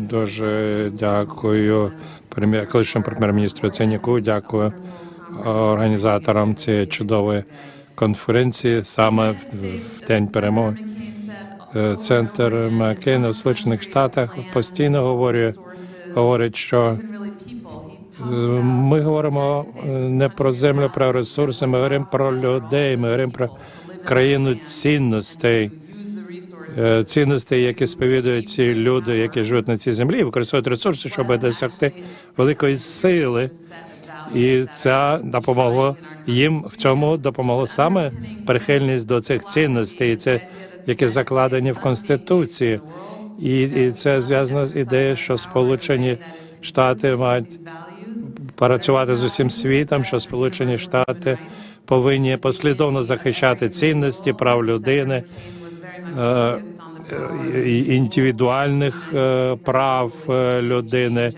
Дуже дякую прем'єр колишньому прем'єр-міністру Ценіку. Дякую е, організаторам цієї чудової конференції саме в, день перемоги. Е, Центр Маккейна в Сполучених Штатах постійно говорить, говорить, що е, ми говоримо не про землю, про ресурси, ми говоримо про людей, ми говоримо про країну цінностей. Е, Цінностей, які сповідують ці люди, які живуть на цій землі, і використовують ресурси, щоб досягти великої сили. І це допомогло їм в цьому допомогло саме прихильність до цих цінностей, це які закладені в конституції, і, і це зв'язано з ідеєю, що Сполучені Штати мають працювати з усім світом, що Сполучені Штати повинні послідовно захищати цінності прав людини, індивідуальних е, прав е, людини,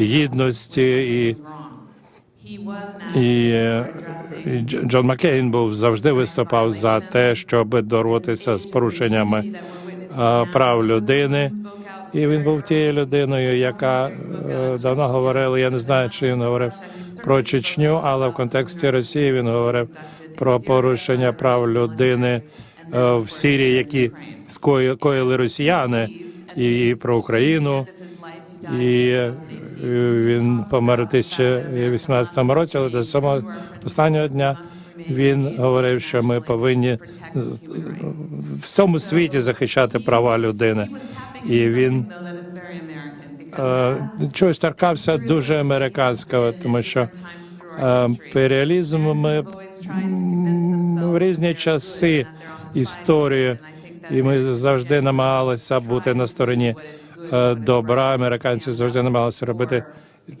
гідності і. І, е, Джон Маккейн був завжди виступав за те, щоб боротися з порушеннями е, прав людини. І він був тією людиною, яка е, давно говорила. Я не знаю, чи він говорив про Чечню, але в контексті Росії він говорив про порушення прав людини е, в Сирії, які скої- коїли росіяни, і про Україну. І е, він помер у 2018 році, але до самого останнього дня він говорив, що ми повинні в всьому світі захищати права людини. І він е, чогось торкався дуже американського, тому що е, імперіалізм ми в різні часи історії, і ми завжди намагалися бути на стороні е, добра. Американці завжди намагалися робити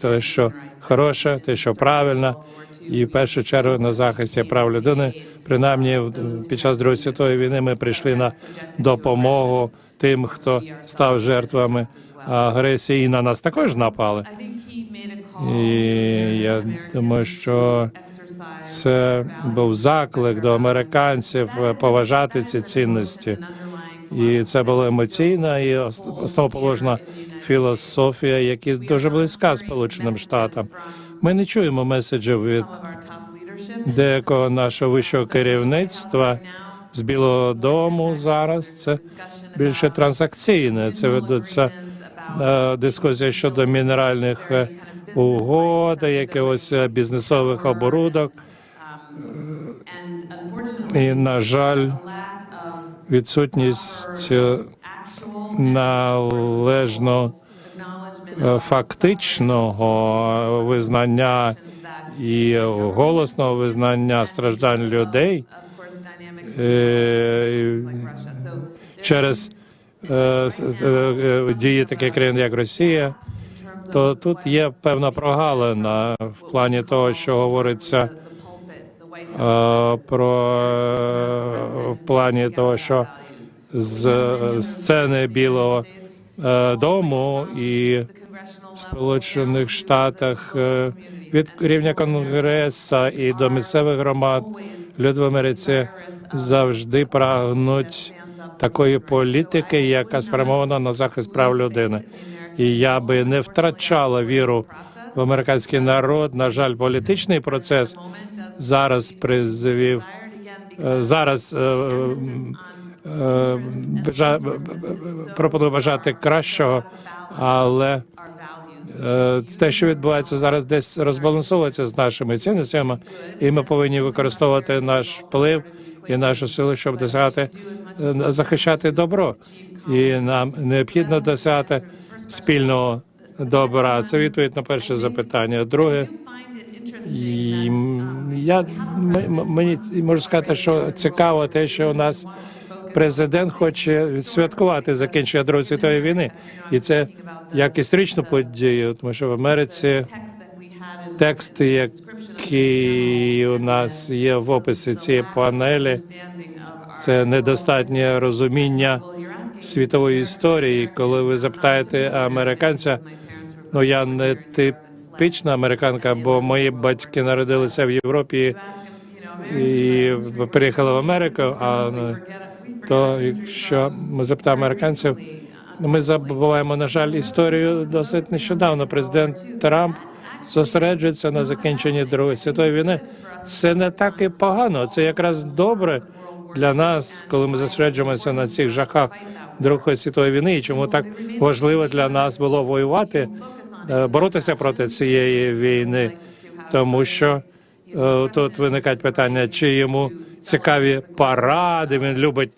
те, що хороше, те, що правильно, і в першу чергу на захисті прав людини. Принаймні, під час Другої світової війни ми прийшли на допомогу тим, хто став жертвами агресії, і на нас також напали. І я думаю, що це був заклик до американців е, поважати ці цінності. І це була емоційна і ос- основоположна філософія, яка дуже близька Сполученим Штатам. Ми не чуємо меседжів від деякого нашого вищого керівництва з Білого Дому зараз. Це більше транзакційне. Це ведуться е, дискусія щодо мінеральних е, угод, якихось бізнесових оборудок. І, на жаль, відсутність е, належно фактичного визнання і голосного визнання страждань людей е, через е, дії таких країн, як Росія, то тут є певна прогалина в плані того, що говориться про е, в плані того, що з е, сцени Білого е, Дому і в Сполучених Штатах е, від рівня Конгреса і до місцевих громад люди в Америці завжди прагнуть такої політики, яка спрямована на захист прав людини. І я би не втрачала віру в американський народ. На жаль, політичний процес зараз призвів е, зараз. е, е, пропоную бажати кращого, але те, що відбувається зараз, десь розбалансовується з нашими цінностями, і ми повинні використовувати наш вплив і нашу силу, щоб досягати захищати добро. І нам необхідно досягати спільного добра. Це відповідь на перше запитання. Друге, і я мені можу сказати, що цікаво те, що у нас президент хоче відсвяткувати закінчення Другої світової війни, і це як історичну подію, тому що в Америці текст, який у нас є в описі цієї панелі, це недостатнє розуміння світової історії. Коли ви запитаєте американця, ну я не типічна американка, бо мої батьки народилися в Європі і приїхали в Америку. А то якщо ми запитаємо американців, Ми забуваємо, на жаль, історію досить нещодавно. Президент Трамп зосереджується на закінченні Другої світової війни. Це не так і погано. Це якраз добре для нас, коли ми зосереджуємося на цих жахах Другої світової війни. І чому так важливо для нас було воювати, боротися проти цієї війни, тому що е, тут виникають питання, чи йому цікаві паради. Він любить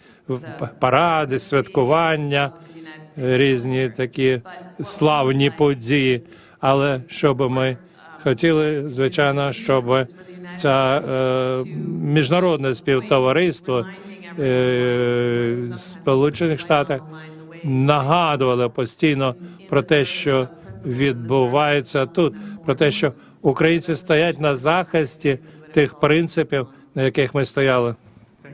паради, святкування, е, різні такі славні події. Але щоб ми хотіли, звичайно, щоб це е, міжнародне співтовариство е, Сполучених Штатів нагадували постійно про те, що відбувається тут, про те, що українці стоять на захисті тих принципів, на яких ми стояли.